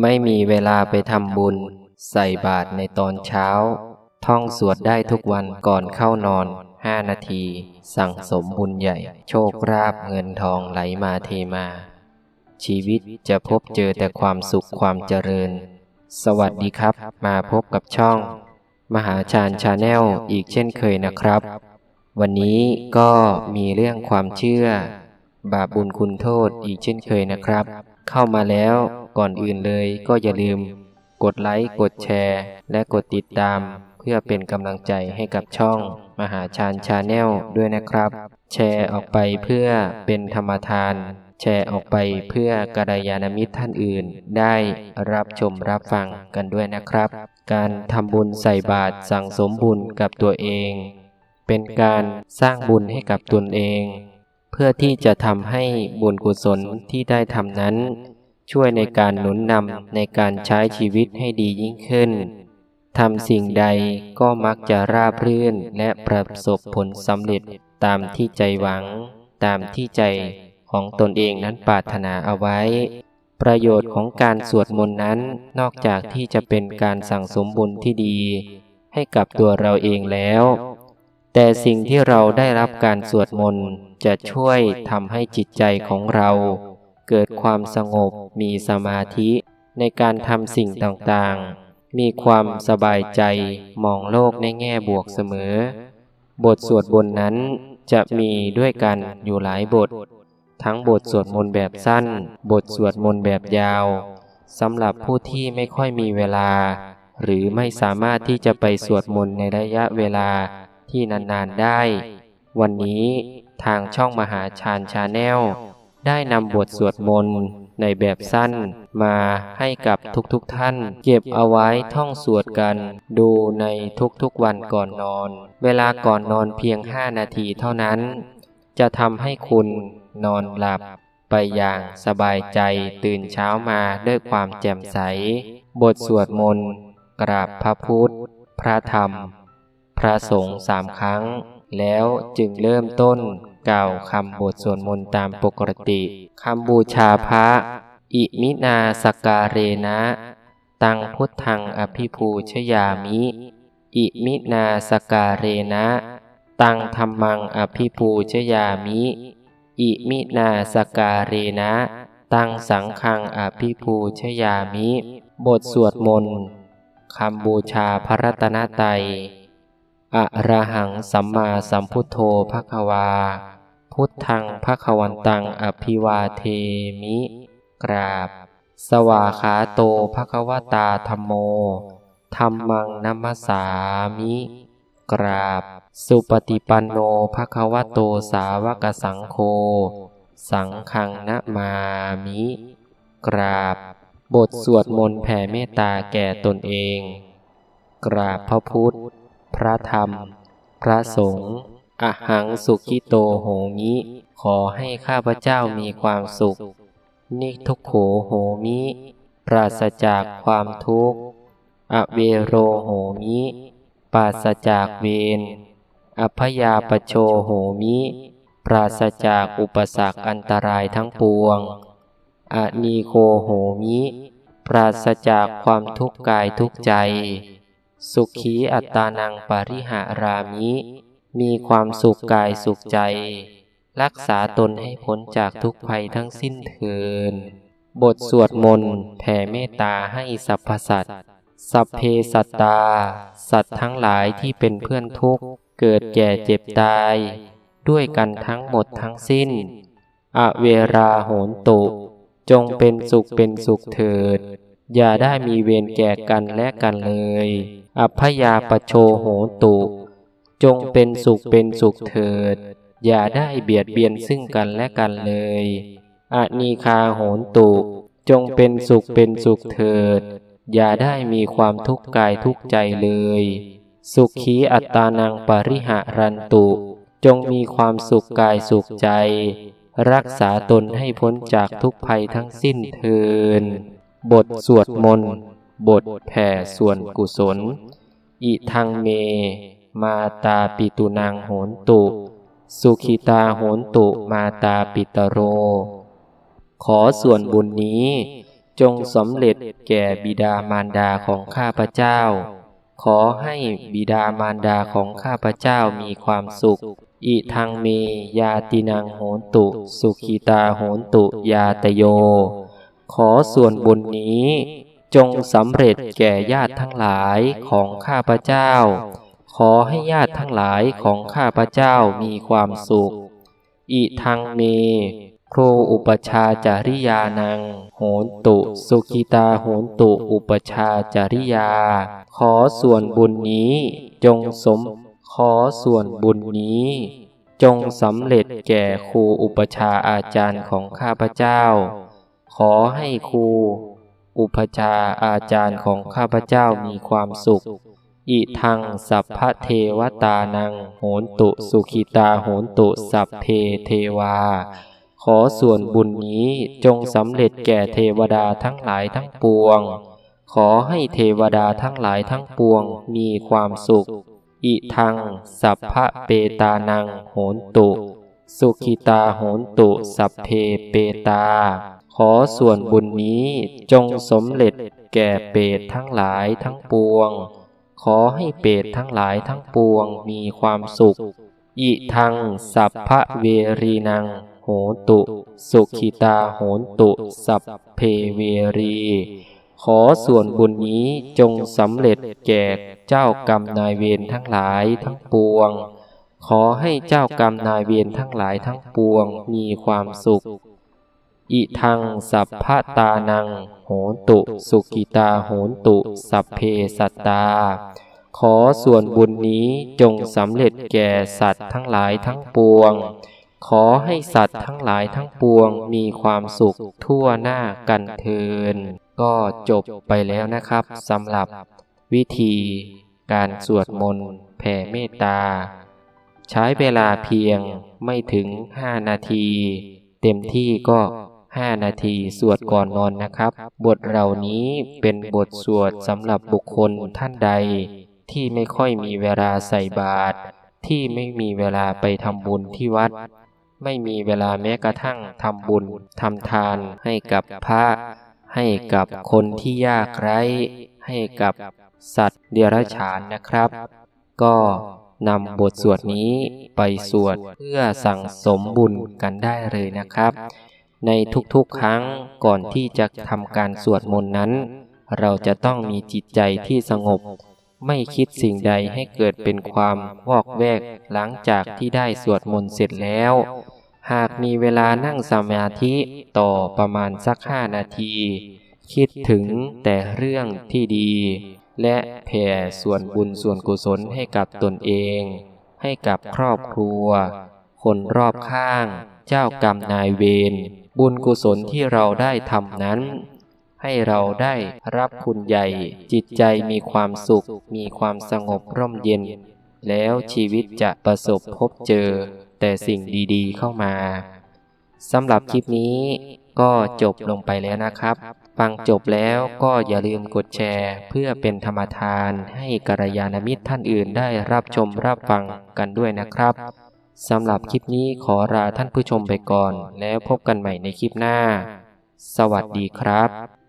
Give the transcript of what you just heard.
ไม่มีเวลาไปทำบุญ ใส่บาตรในตอนเช้า ท่องสวดได้ทุกวันก่อนเข้านอนห้านาที สั่งสมบุญใหญ่ โชคราบเงินทองไหลมาเทมา ชีวิตจะพบเจอแต่ความสุขความเจริญ สวัสดีครับ มาพบกับช่อง มหาชาญชาแนลอีกเช่นเคยนะครับ วันนี้ก็มีเรื่องความเชื่อ บาปบุญคุณโทษอีกเช่นเคยนะครับ เข้ามาแล้ว ก่อนอื่นเลยก็อย่าลืม กดไลค์ กดแชร์ และกดติดตาม เพื่อเป็นกำลังใจให้กับช่อง มหาชาญชาแนลด้วยนะครับ แชร์ออกไปเพื่อเป็นธรรมทาน แชร์ออกไปเพื่อกระยาณมิตรท่านอื่น ได้รับชมรับฟังกันด้วยนะครับ การทำบุญใส่บาตรสั่งสมบุญกับตัวเอง เป็นการสร้างบุญให้กับตนเอง เพื่อที่จะทำให้บุญกุศลที่ได้ทำนั้น ช่วยในการหนุนนำในการใช้ชีวิตให้ดียิ่งขึ้นทำสิ่งใดก็มักจะราบรื่นและประสบผลสำเร็จตามที่ใจหวัง ตามที่ใจของตนเองนั้นปรารถนาเอาไว้ ประโยชน์ของการสวดมนต์นั้นนอกจากที่จะเป็นการสั่งสมบุญที่ดี ให้กับตัวเราเองแล้ว แต่สิ่งที่เราได้รับการสวดมนต์จะช่วยทำให้จิตใจของเรา เกิดความสงบมีสมาธิในการทำสิ่งต่างๆ มีความสบายใจมองโลกในแง่บวกเสมอ บทสวดบนนั้นจะมีด้วยกันอยู่หลายบท ทั้งบทสวดมนต์แบบสั้น บทสวดมนต์แบบยาวสำหรับผู้ที่ไม่ค่อยมีเวลา หรือไม่สามารถที่จะไปสวดมนต์ในระยะเวลาที่นานๆได้ วันนี้ทางช่องมหาชาญชาแนล ได้นำบทสวดมนต์ในแบบสั้นมาให้กับทุกๆทท่าน เก็บเอาไว้ท่องสวดกัน ดูในทุกๆวันก่อนนอน เวลาก่อนนอนเพียงห้านาทีเท่านั้น จะทำให้คุณนอนหลับไปอย่างสบายใจตื่นเช้ามาด้วยความแจ่มใส บทสวดมนต์กราบพระพุทธ พระธรรม พระสงฆ์สามครั้ง แล้วจึงเริ่มต้น กล่าวคำบทสวดมนต์ตามปกติคำบูชาพระ อิมินาสการเรนะ ตังพุทธังอภิภูชยามิ อิมินาสการเรนะ ตังธรรมังอภิภูชยามิ อิมินาสการเรนะ ตังสังฆังอภิภูชยามิ บทสวดมนต์คำบูชาพระรัตนตรัยอะระหังสัมมาสัมพุทโธภควา พุทธังภควันตังอภิวาเทมิ กราบ สวาขาโตภควตาธรรมโมธรรมังนัมสามิ กราบ สุปฏิปันโนภควโตสาวกสังโฆ สังฆังนะมามิ กราบ บทสวดมนต์แผ่เมตตาแก่ตนเอง กราบพระพุทธ พระธรรม พระสงฆ์ อหังสุกิโตโหมิ ขอให้ข้าพเจ้ามีความสุข นิทุกโขโหมิ ปราศจากความทุกข์ อเวโรโหมิ ปราศจากเวร อพยาปโชโหมิ ปราศจากอุปสรรคอันตรายทั้งปวง อนีโคโหมิ ปราศจากความทุกข์กายทุกใจ สุขีอัตตานังปาริหารามิ มีความสุขกายสุขใจ รักษาตนให้พ้นจากทุกภัยทั้งสิ้นเถิน บทสวดมนต์แผ่เมตตาให้สรรพสัตว์สัพเพสัตตา สัตว์ทั้งหลายที่เป็นเพื่อนทุกข์ เกิดแก่เจ็บตาย ด้วยกันทั้งหมดทั้งสิ้น อเวราโหนตุ จงเป็นสุขเป็นสุขเถิด อย่าได้มีเวรแก่กันและกันเลย อัพยาปโชโหตุ จงเป็นสุขเป็นสุขเถิด อย่าได้เบียดเบียนซึ่งกันและกันเลยอนีคาโหนตุจงเป็นสุขเป็นสุขเถิด อย่าได้มีความทุกข์กายทุกข์ใจเลย สุขีอัตตานังปริหารันตุ จงมีความสุขกายสุขใจ รักษาตนให้พ้นจากทุกภัยทั้งสิ้นเทิน บทสวดมนต์ บทแผ่ส่วนกุศล อิทังเม มาตาปิตุนางโหนตุ สุขิตาโหนตุมาตาปิตโร ขอส่วนบุญนี้ จงสำเร็จแก่บิดามารดาของข้าพเจ้า ขอให้บิดามารดาของข้าพเจ้ามีความสุข อิทังเมยาตินังโหนตุ สุขีตาโหนตุยาตโย ขอส่วนบุญนี้จงสำเร็จแก่ญาติทั้งหลายของข้าพเจ้า ขอให้ญาติทั้งหลายของข้าพเจ้ามีความสุข อิทังเม โครอุปชาจาริยานัง โหนตุ สุขิตาโหนตุอุปชาจาริยา ขอส่วนบุญนี้จงสม ขอส่วนบุญนี้ จงสำเร็จแก่ครูอุปชาอาจารย์ของข้าพเจ้า ขอให้ครูอุปชาอาจารย์ของข้าพเจ้ามีความสุข อิทังสัพพะเทวตานัง โหนตุสุขิตาโหนตุสัพเพเทวา ขอส่วนบุญนี้จงสำเร็จแก่เทวดาทั้งหลายทั้งปวง ขอให้เทวดาทั้งหลายทั้งปวงมีความสุข อิทังสัพพะเปตานัง โหนตุ สุขิตาโหนตุสัพเพเปตา ขอส่วนบุญนี้จงสมเร็จแก่เปตทั้งหลายทั้งปวง ขอให้เปรตทั้งหลายทั้งปวงมีความสุข อิทังสัพพะเวรีนัง โหตุ สุขิตาโหนตุ สัพเพเวรี ขอส่วนบุญนี้จงสำเร็จแก่เจ้ากรรมนายเวรทั้งหลายทั้งปวง ขอให้เจ้ากรรมนายเวรทั้งหลายทั้งปวงมีความสุข อิทังสัพพตานัง โหตุ สุกิตาโหตุ สัพเพสัตตา ขอส่วนบุญนี้จงสำเร็จแก่สัตว์ทั้งหลายทั้งปวง ขอให้สัตว์ทั้งหลายทั้งปวงมีความสุขทั่วหน้ากันเทิน ก็จบไปแล้วนะครับสำหรับวิธีการสวดมนต์แผ่เมตตา ใช้เวลาเพียงไม่ถึง 5 นาที เต็มที่ก็ 5 นาที สวดก่อนนอนนะครับ บทเหล่านี้เป็นบทสวดสำหรับบุคคลท่านใด ที่ไม่ค่อยมีเวลาใส่บาตรที่ไม่มีเวลาไปทำบุญที่วัด ไม่มีเวลาแม้กระทั่งทำบุญทำทานให้กับพระ ให้กับคนที่ยากไร้ ให้กับสัตว์เดรัจฉานนะครับ ก็นำบทสวดนี้ไปสวดเพื่อสั่งสมบุญกันได้เลยนะครับ ในทุกๆครั้งก่อนที่จะทำการสวดมนต์นั้น เราจะต้องมีจิตใจที่สงบ ไม่คิดสิ่งใดให้เกิดเป็นความวอกแวกหลังจากที่ได้สวดมนต์เสร็จแล้ว หากมีเวลานั่งสมาธิต่อประมาณสักห้านาที คิดถึงแต่เรื่องที่ดี และแผ่ส่วนบุญส่วนกุศลให้กับตนเอง ให้กับครอบครัว คนรอบข้าง เจ้ากรรมนายเวร บุญกุศลที่เราได้ทำนั้น ให้เราได้รับคุณใหญ่ จิตใจมีความสุข มีความสงบร่มเย็น แล้วชีวิตจะประสบพบเจอ แต่สิ่งดีๆเข้ามาสำหรับคลิปนี้ก็จบลงไปแล้วนะครับ ฟังจบแล้วก็อย่าลืมกดแชร์ เพื่อเป็นธรรมทานให้กัลยาณมิตรท่านอื่นได้รับชมรับฟังกันด้วยนะครับ สำหรับคลิปนี้ขอลาท่านผู้ชมไปก่อน แล้วพบกันใหม่ในคลิปหน้า สวัสดีครับ